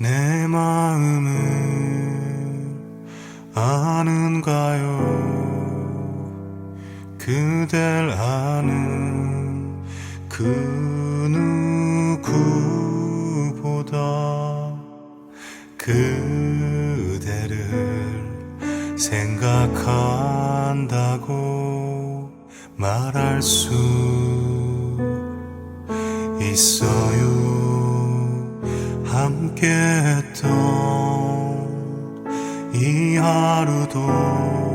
내 마음을 아는가요? 그댈 아는 그 누구보다 그대를 생각한다고 말할 수 있어요. 함께했던 이 하루도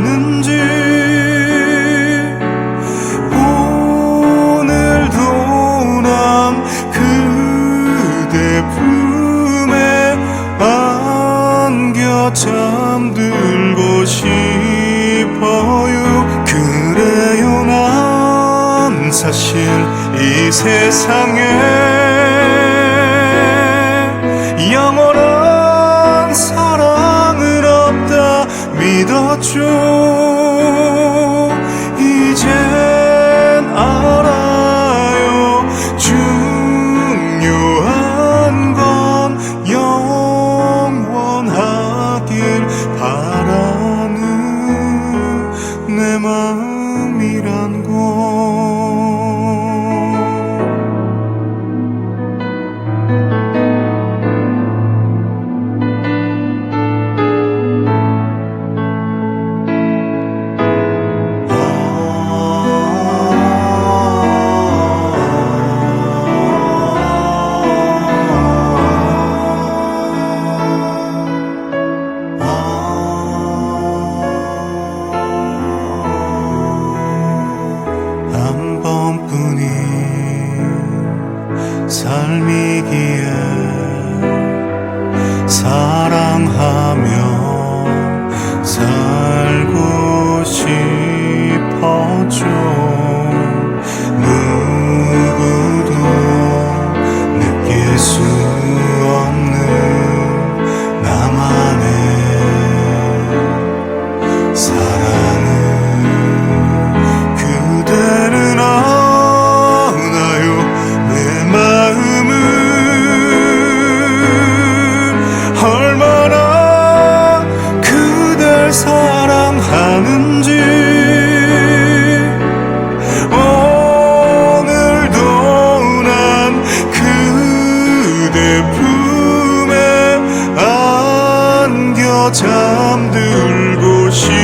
하는지 오늘도 난 그대 품에 안겨 잠들고 싶어요. 그래요 난 사실 이 세상에 영원 믿었죠 이젠 알아요. 중요한 건 영원하길 바라 사랑하며 살고 싶어져 잠들고 싶어요.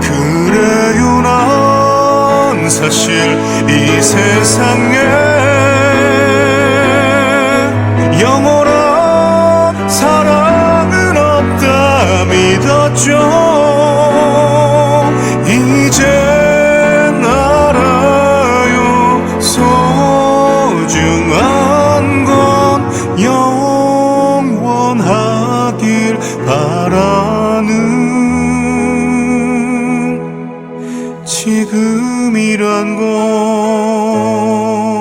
그래요 난 사실 이 세상에 영원한 사랑은 없다 믿었죠 지금이란 곳.